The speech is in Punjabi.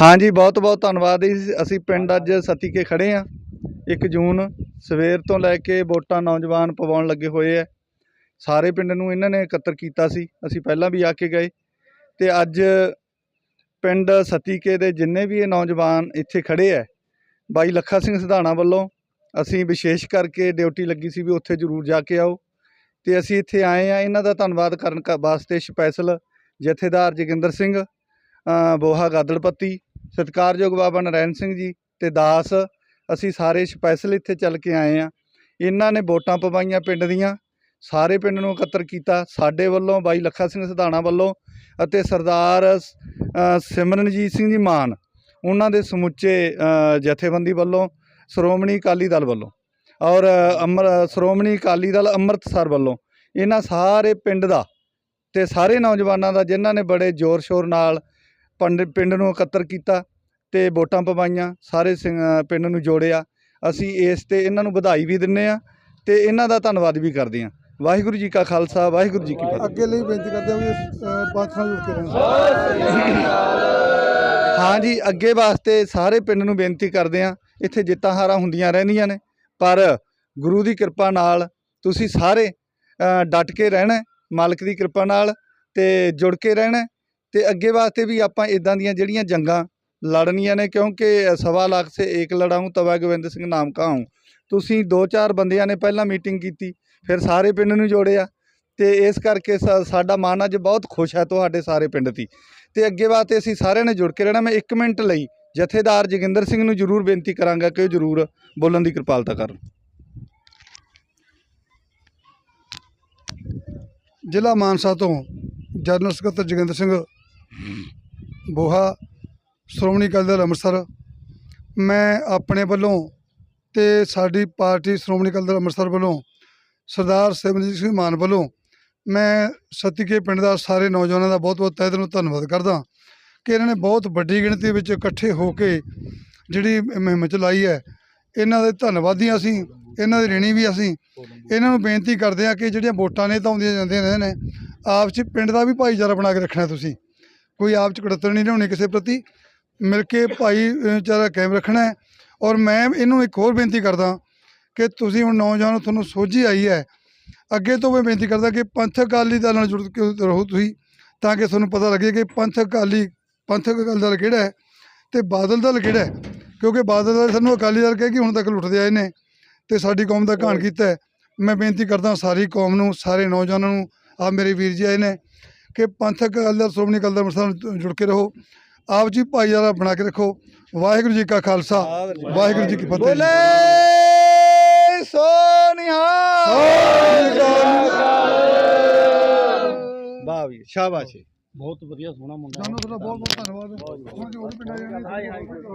ਹਾਂਜੀ, ਬਹੁਤ ਬਹੁਤ ਧੰਨਵਾਦ ਜੀ। ਅਸੀਂ ਪਿੰਡ ਅੱਜ ਸਤੀ ਕੇ ਖੜੇ ਆ 1 ਜੂਨ ਸਵੇਰ ਤੋਂ ਲੈ ਕੇ ਵੋਟਾਂ ਨੌਜਵਾਨ ਪਵਾਉਣ ਲੱਗੇ ਹੋਏ ਐ ਸਾਰੇ ਪਿੰਡ ਨੂੰ ਇਹਨਾਂ ਨੇ ਇਕੱਤਰ ਕੀਤਾ ਸੀ। ਅਸੀਂ ਪਹਿਲਾਂ ਵੀ ਆ ਕੇ ਗਏ ਤੇ ਅੱਜ ਪਿੰਡ ਸਤੀਕੇ ਦੇ ਜਿੰਨੇ ਵੀ ਇਹ ਨੌਜਵਾਨ ਇੱਥੇ ਖੜੇ ਐ ਬਾਈ ਲੱਖਾ ਸਿੰਘ ਸਿਧਾਣਾ ਵੱਲੋਂ ਅਸੀਂ ਵਿਸ਼ੇਸ਼ ਕਰਕੇ ਡਿਊਟੀ ਲੱਗੀ ਸੀ ਵੀ ਉੱਥੇ ਜ਼ਰੂਰ ਜਾ ਕੇ ਆਓ ਤੇ ਅਸੀਂ ਇੱਥੇ ਆਏ ਆ ਇਹਨਾਂ ਦਾ ਧੰਨਵਾਦ ਕਰਨ ਕ- ਵਾਸਤੇ ਸਪੈਸ਼ਲ ਜਥੇਦਾਰ ਜੋਗਿੰਦਰ ਸਿੰਘ ਬੋਹਾ ਗਾਦੜਪੱਤੀ, ਸਤਿਕਾਰਯੋਗ ਬਾਬਾ ਨਰੈਣ ਸਿੰਘ ਜੀ ਤੇ ਦਾਸ, ਅਸੀਂ ਸਾਰੇ ਸਪੈਸ਼ਲ ਇੱਥੇ ਚੱਲ ਕੇ ਆਏ ਆ ਇਹਨਾਂ ਨੇ ਵੋਟਾਂ ਪਵਾਈਆਂ ਪਿੰਡ ਦੀਆਂ, ਸਾਰੇ ਪਿੰਡ ਨੂੰ ਇਕੱਤਰ ਕੀਤਾ। ਸਾਡੇ ਵੱਲੋਂ ਬਾਈ ਲੱਖਾ ਸਿੰਘ ਸਧਾਣਾ ਵੱਲੋਂ ਅਤੇ ਸਰਦਾਰ ਸਿਮਰਨਜੀਤ ਸਿੰਘ ਜੀ ਮਾਨ, ਉਹਨਾਂ ਦੇ ਸਮੁੱਚੇ ਜਥੇਬੰਦੀ ਵੱਲੋਂ, ਸ਼੍ਰੋਮਣੀ ਅਕਾਲੀ ਦਲ ਵੱਲੋਂ ਔਰ ਅਮਰ, ਸ਼੍ਰੋਮਣੀ ਅਕਾਲੀ ਦਲ ਅੰਮ੍ਰਿਤਸਰ ਵੱਲੋਂ ਇਹਨਾਂ ਸਾਰੇ ਪਿੰਡ ਦਾ ਤੇ ਸਾਰੇ ਨੌਜਵਾਨਾਂ ਦਾ, ਜਿਨ੍ਹਾਂ ਨੇ ਬੜੇ ਜ਼ੋਰ ਸ਼ੋਰ ਨਾਲ ਪੰਡ ਪਿੰਡ ਨੂੰ ਇਕੱਤਰ ਕੀਤਾ ਤੇ ਵੋਟਾਂ ਪਵਾਈਆਂ ਸਾਰੇ ਪਿੰਡ ਨੂੰ ਜੋੜਿਆ। ਅਸੀਂ ਇਸ ਤੇ ਇਹਨਾਂ ਨੂੰ ਵਧਾਈ ਵੀ ਦਿੰਨੇ ਆ ਤੇ ਇਹਨਾਂ ਦਾ ਧੰਨਵਾਦ ਵੀ ਕਰਦੇ ਆ ਵਾਹਿਗੁਰੂ ਜੀ ਕਾ ਖਾਲਸਾ ਵਾਹਿਗੁਰੂ ਜੀ ਕੀ ਫਤਿਹ। ਅੱਗੇ ਲਈ ਬੇਨਤੀ ਕਰਦੇ ਹਾਂ ਵੀ ਅ, ਬਾਤ ਨਾਲ ਜੁੜ ਕੇ ਰਹਿਣ। ਹਾਂਜੀ ਅੱਗੇ ਵਾਸਤੇ ਸਾਰੇ ਪਿੰਡ ਨੂੰ ਬੇਨਤੀ ਕਰਦੇ ਆ ਇੱਥੇ ਜਿੱਤਾਂ ਹਾਰਾਂ ਹੁੰਦੀਆਂ ਰਹਿੰਦੀਆਂ ਨੇ ਪਰ ਗੁਰੂ ਦੀ ਕਿਰਪਾ ਨਾਲ ਤੁਸੀਂ ਸਾਰੇ ਡਟ ਕੇ ਰਹਿਣਾ ਹੈ, ਮਾਲਕ ਦੀ ਕਿਰਪਾ ਨਾਲ ਤੇ ਜੁੜ ਕੇ ਰਹਿਣਾ। ਹੈ ਤੇ ਅੱਗੇ ਵਾਸਤੇ ਵੀ ਆਪਾਂ ਇਦਾਂ ਦੀਆਂ ਜਿਹੜੀਆਂ ਜੰਗਾਂ ਲੜਨੀਆਂ ਨੇ, ਕਿਉਂਕਿ ਸਵਾ ਲੱਖ ਸੇ ਏਕ ਲੜਾਊਂ, ਤਵਾ ਗੋਬਿੰਦ ਸਿੰਘ ਨਾਮ ਕਹਾਊਂ ਤੁਸੀਂ ਦੋ ਚਾਰ ਬੰਦਿਆਂ ਨੇ ਪਹਿਲਾਂ ਮੀਟਿੰਗ ਕੀਤੀ, ਫਿਰ ਸਾਰੇ ਪਿੰਡ ਨੂੰ ਜੋੜਿਆ ਤੇ ਇਸ ਕਰਕੇ ਸਾ- ਸਾਡਾ ਮਨ ਅੱਜ ਬਹੁਤ ਖੁਸ਼ ਹੈ ਤੁਹਾਡੇ ਸਾਰੇ ਪਿੰਡ ਦੀ। ਤੇ ਅੱਗੇ ਵਾਸਤੇ ਅਸੀਂ ਸਾਰਿਆਂ ਨੇ ਜੁੜ ਕੇ ਰਹਿਣਾ। ਮੈਂ 1 ਮਿੰਟ ਲਈ ਜਥੇਦਾਰ ਜੋਗਿੰਦਰ ਸਿੰਘ ਨੂੰ ਜ਼ਰੂਰ ਬੇਨਤੀ ਕਰਾਂਗਾ ਕਿ ਉਹ ਜ਼ਰੂਰ ਬੋਲਣ ਦੀ ਕਿਰਪਾਲਤਾ ਕਰਨ। ਜ਼ਿਲ੍ਹਾ ਮਾਨਸਾ ਤੋਂ ਜਨਰਲ ਸਕੱਤਰ ਜੋਗਿੰਦਰ ਸਿੰਘ ਬੋਹਾ, ਸ਼੍ਰੋਮਣੀ ਅਕਾਲੀ ਦਲ ਅੰਮ੍ਰਿਤਸਰ। ਮੈਂ ਆਪਣੇ ਵੱਲੋਂ ਤੇ ਸਾਡੀ ਪਾਰਟੀ ਸ਼੍ਰੋਮਣੀ ਅਕਾਲੀ ਦਲ ਅੰਮ੍ਰਿਤਸਰ ਵੱਲੋਂ, ਸਰਦਾਰ ਸਿਮਰਜੀਤ ਸਿੰਘ ਮਾਨ ਵੱਲੋਂ, ਮੈਂ ਸਤਿਕੇ ਪਿੰਡ ਦਾ ਸਾਰੇ ਨੌਜਵਾਨਾਂ ਦਾ ਬਹੁਤ ਬਹੁਤ ਤਹਿ ਦਿਲੋਂ ਧੰਨਵਾਦ ਕਰਦਾ ਕਿ ਇਹਨਾਂ ਨੇ ਬਹੁਤ ਵੱਡੀ ਗਿਣਤੀ ਵਿੱਚ ਇਕੱਠੇ ਹੋ ਕੇ ਜਿਹੜੀ ਮੁਹਿੰਮ ਚਲਾਈ ਹੈ, ਇਹਨਾਂ ਦੇ ਧੰਨਵਾਦੀ ਅਸੀਂ, ਇਹਨਾਂ ਦੇ ਰਿਣੀ ਵੀ ਅਸੀਂ, ਇਹਨਾਂ ਨੂੰ ਬੇਨਤੀ ਕਰਦੇ ਆ ਕਿ ਜਿਹੜੀਆਂ ਵੋਟਾਂ ਨੇ ਤਾਂ ਆਉਂਦੀਆਂ ਜਾਂਦੀਆਂ ਰਹਿੰਦੇ ਨੇ ਆਪ 'ਚ ਪਿੰਡ ਦਾ ਵੀ ਭਾਈਚਾਰਾ ਬਣਾ ਕੇ ਰੱਖਣਾ ਤੁਸੀਂ। ਕੋਈ ਆਪ 'ਚ ਕੜਤਰ ਨਹੀਂ ਲਿਆਉਣੀ ਕਿਸੇ ਪ੍ਰਤੀ। ਮਿਲ ਕੇ ਭਾਈਚਾਰਾ ਕਾਇਮ ਰੱਖਣਾ ਹੈ। ਔਰ ਮੈਂ ਇਹਨੂੰ ਇੱਕ ਹੋਰ ਬੇਨਤੀ ਕਰਦਾ ਕਿ ਤੁਸੀਂ ਹੁਣ ਨੌਜਵਾਨ ਤੁਹਾਨੂੰ ਸੋਝੀ ਆਈ ਹੈ। ਅੱਗੇ ਤੋਂ ਮੈਂ ਬੇਨਤੀ ਕਰਦਾ ਕਿ ਪੰਥਕ ਅਕਾਲੀ ਦਲ ਨਾਲ ਜੁੜ ਕੇ ਰਹੋ ਤੁਸੀਂ, ਤਾਂ ਕਿ ਤੁਹਾਨੂੰ ਪਤਾ ਲੱਗੇ ਕਿ ਪੰਥਕ ਅਕਾਲੀ ਪੰਥਕ ਅਕਾਲੀ ਦਲ ਕਿਹੜਾ ਹੈ ਤੇ ਬਾਦਲ ਦਲ ਕਿਹੜਾ ਹੈ। ਕਿਉਂਕਿ ਬਾਦਲ ਦਲ ਸਾਨੂੰ ਅਕਾਲੀ ਦਲ ਕਹਿ ਕੇ ਹੁਣ ਤੱਕ ਲੁੱਟਦੇ ਆਏ ਨੇ ਤੇ ਸਾਡੀ ਕੌਮ ਦਾ ਘਾਣ ਕੀਤਾ ਮੈਂ ਬੇਨਤੀ ਕਰਦਾ ਸਾਰੀ ਕੌਮ ਨੂੰ, ਸਾਰੇ ਨੌਜਵਾਨਾਂ ਨੂੰ ਆ ਮੇਰੇ ਵੀਰ ਜੀ ਆਏ ਨੇ ਕਿ ਪੰਥਕ ਅਕਾਲੀ ਦਲ ਸ਼੍ਰੋਮਣੀ ਅਕਾਲੀ ਦਲ ਅੰਮ੍ਰਿਤਸਰ ਨਾਲ ਜੁੜ ਕੇ ਰਹੋ। ਆਪ ਜੀ ਭਾਈਚਾਰਾ ਬਣਾ ਕੇ ਰੱਖੋ। ਵਾਹਿਗੁਰੂ ਜੀ ਕਾ ਖਾਲਸਾ। ਵਾਹਿਗੁਰੂ ਜੀ ਕੀ ਫਤਿਹ। ਬੋਲੇ ਸੋ ਨਿਹਾਲ ਵਾਹ ਵੀ ਸ਼ਾਬਾਸ਼। ਬਹੁਤ ਵਧੀਆ ਸੋਹਣਾ ਮੁੰਡਾ। ਤੁਹਾਨੂੰ ਤੁਹਾਡਾ ਬਹੁਤ ਬਹੁਤ ਧੰਨਵਾਦ ਹੁਣ ਜੋ ਵੀ ਪਿੰਡਾਂ ਜਾਣੇ।